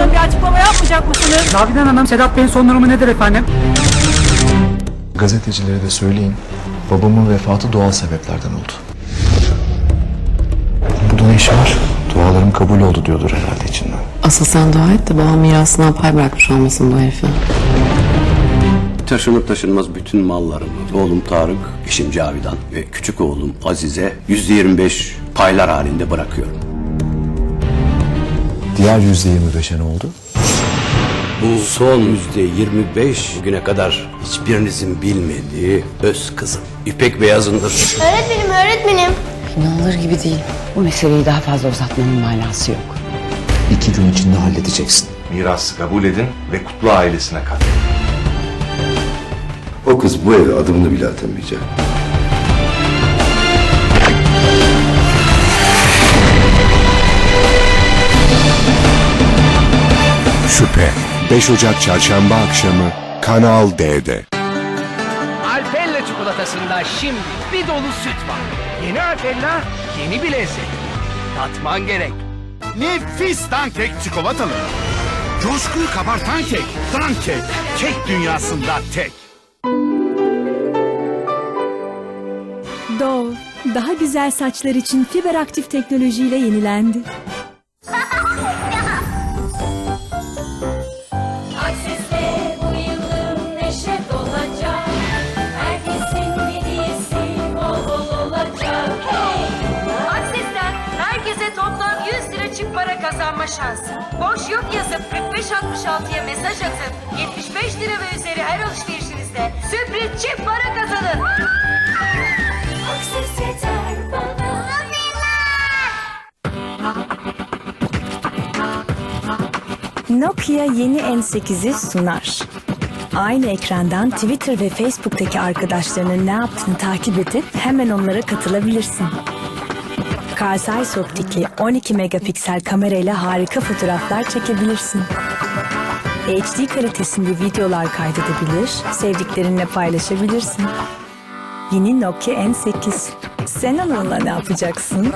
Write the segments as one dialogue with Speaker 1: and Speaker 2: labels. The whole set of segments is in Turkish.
Speaker 1: Hanım bir açıklama yapmayacak mısınız?
Speaker 2: Cavidan Hanım, Sedat Bey'in son durumu nedir efendim?
Speaker 3: Gazetecilere de söyleyin. Babamın vefatı doğal sebeplerden oldu. Burada ne işi var? Dualarım kabul oldu diyordur herhalde içinden.
Speaker 4: Asıl sen dua et de babam mirasından pay bırakmış olmasın bu herife.
Speaker 5: Taşınıp taşınmaz bütün mallarımı oğlum Tarık, eşim Cavidan ve küçük oğlum Azize yüzde yirmi beş paylar halinde bırakıyorum.
Speaker 3: Diğer yüzde yirmi beşe ne oldu?
Speaker 5: Bu son yüzde yirmi beş bugüne kadar hiçbirinizin bilmediği öz kızım İpek Beyazındır.
Speaker 6: Öğretmenim, öğretmenim.
Speaker 4: İnanılır gibi değil. Bu meseleyi daha fazla uzatmanın manası yok.
Speaker 3: İki gün içinde halledeceksin.
Speaker 7: Mirası kabul edin ve Kutlu ailesine katılın.
Speaker 8: O kız bu eve adımını bile atamayacak.
Speaker 9: 5 Ocak Çarşamba akşamı Kanal D'de.
Speaker 10: Alpella çikolatasında şimdi bir dolu süt var. Yeni Alpella, yeni bir lezzet. Tatman gerek.
Speaker 11: Nefis dankek çikolatalı. Coşkuyu kabartan kek. Dankek. Kek dünyasında tek.
Speaker 1: Dove, daha güzel saçlar için fiber aktif teknolojiyle yenilendi.
Speaker 6: Kazanma şansı. Boş yok yazıp 4566'ya mesaj atıp 75 lira ve üzeri her alışverişinizde sürpriz çift para kazanın. Akses yeter bana.
Speaker 1: Nokia yeni N8'i sunar. Aynı ekrandan Twitter ve Facebook'taki arkadaşlarının ne yaptığını takip edip hemen onlara katılabilirsin. Carl optikli 12 megapiksel kamerayla harika fotoğraflar çekebilirsin. HD kalitesinde videolar kaydedebilir, sevdiklerinle paylaşabilirsin. Yeni Nokia N8. Sen onunla ne yapacaksın?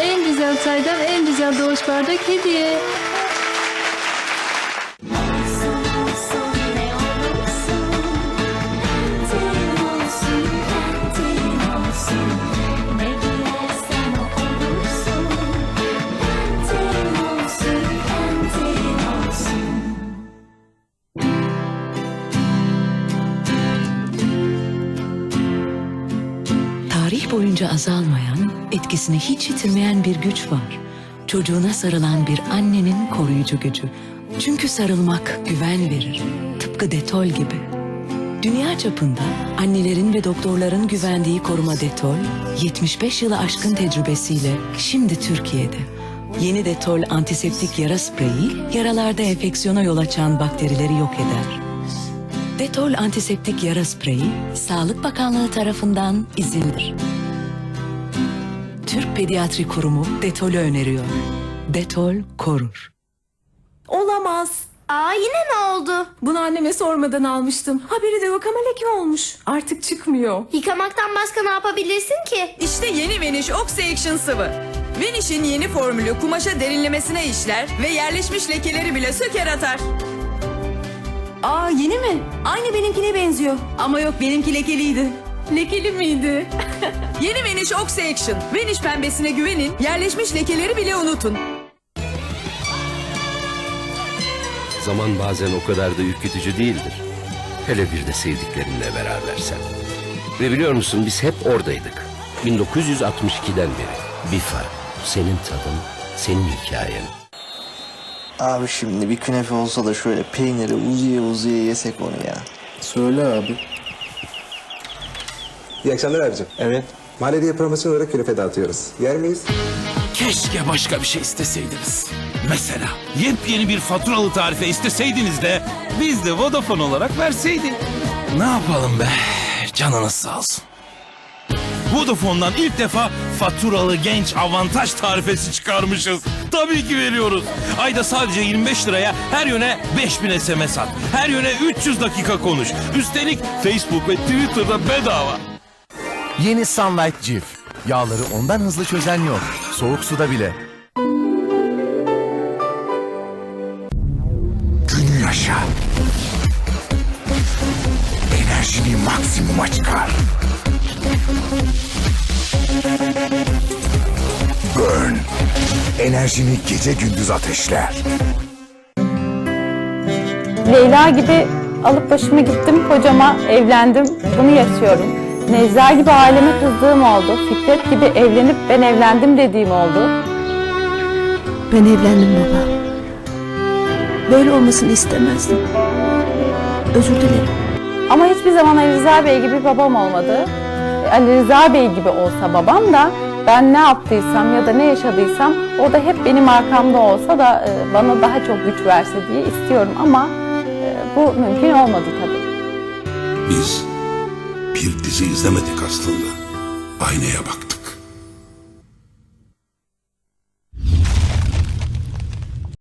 Speaker 6: En güzel çaydan en güzel doğuş bardak hediye.
Speaker 4: Tarih boyunca azalmayan, etkisini hiç yitirmeyen bir güç var. Çocuğuna sarılan bir annenin koruyucu gücü. Çünkü sarılmak güven verir. Tıpkı detol gibi. Dünya çapında annelerin ve doktorların güvendiği koruma detol, 75 yılı aşkın tecrübesiyle şimdi Türkiye'de. Yeni detol antiseptik yara spreyi, yaralarda enfeksiyona yol açan bakterileri yok eder. Detol antiseptik yara spreyi Sağlık Bakanlığı tarafından izinlidir. Türk Pediatri Kurumu Detol'ü öneriyor. Detol korur.
Speaker 1: Olamaz.
Speaker 6: Aa yine ne oldu?
Speaker 1: Bunu anneme sormadan almıştım. Haberi de yok ama leke olmuş. Artık çıkmıyor.
Speaker 6: Yıkamaktan başka ne yapabilirsin ki?
Speaker 12: İşte yeni Vanish Oxy Action sıvı. Vanish'in yeni formülü kumaşa derinlemesine işler ve yerleşmiş lekeleri bile söker atar.
Speaker 1: Aa yeni mi? Aynı benimkine benziyor.
Speaker 12: Ama yok benimki lekeliydi.
Speaker 1: Lekeli miydi?
Speaker 12: Yeni Vanish Oxy Action. Vanish pembesine güvenin, yerleşmiş lekeleri bile unutun.
Speaker 5: Zaman bazen o kadar da ürkütücü değildir. Hele bir de sevdiklerinle berabersen. Ve biliyor musun biz hep oradaydık. 1962'den beri. Bifa, senin tadın, senin hikayen.
Speaker 3: Abi şimdi bir künefe olsa da şöyle peyniri uzuya uzuya yesek onu ya. Söyle abi.
Speaker 11: İyi akşamlar abicim.
Speaker 3: Evet.
Speaker 11: Mahallede promosyon olarak künefe dağıtıyoruz. Yer miyiz?
Speaker 10: Keşke başka bir şey isteseydiniz. Mesela yepyeni bir faturalı tarife isteseydiniz de biz de Vodafone olarak verseydik. Ne yapalım be? Canınız sağ olsun. Vodafone'dan ilk defa faturalı genç avantaj tarifesi çıkarmışız. Tabii ki veriyoruz. Ayda sadece 25 liraya her yöne 5000 SMS at. Her yöne 300 dakika konuş. Üstelik Facebook ve Twitter'da bedava.
Speaker 9: Yeni Sunlight Cif. Yağları ondan hızlı çözen yok. Soğuk suda bile. Günü yaşa. Enerjini maksimuma çıkar. Enerjini gece gündüz ateşler.
Speaker 13: Leyla gibi alıp başımı gittim kocama evlendim. Bunu yaşıyorum. Necla gibi aileme kızdığım oldu. Fikret gibi evlenip ben evlendim dediğim oldu.
Speaker 4: Ben evlendim baba. Böyle olmasını istemezdim. Özür dilerim.
Speaker 13: Ama hiçbir zaman Ali Rıza Bey gibi babam olmadı. Ali Rıza Bey gibi olsa babam da ben ne yaptıysam ya da ne yaşadıysam o da hep benim arkamda olsa da e, bana daha çok güç verse diye istiyorum ama e, bu mümkün olmadı tabii.
Speaker 9: Biz bir dizi izlemedik aslında. Aynaya baktık.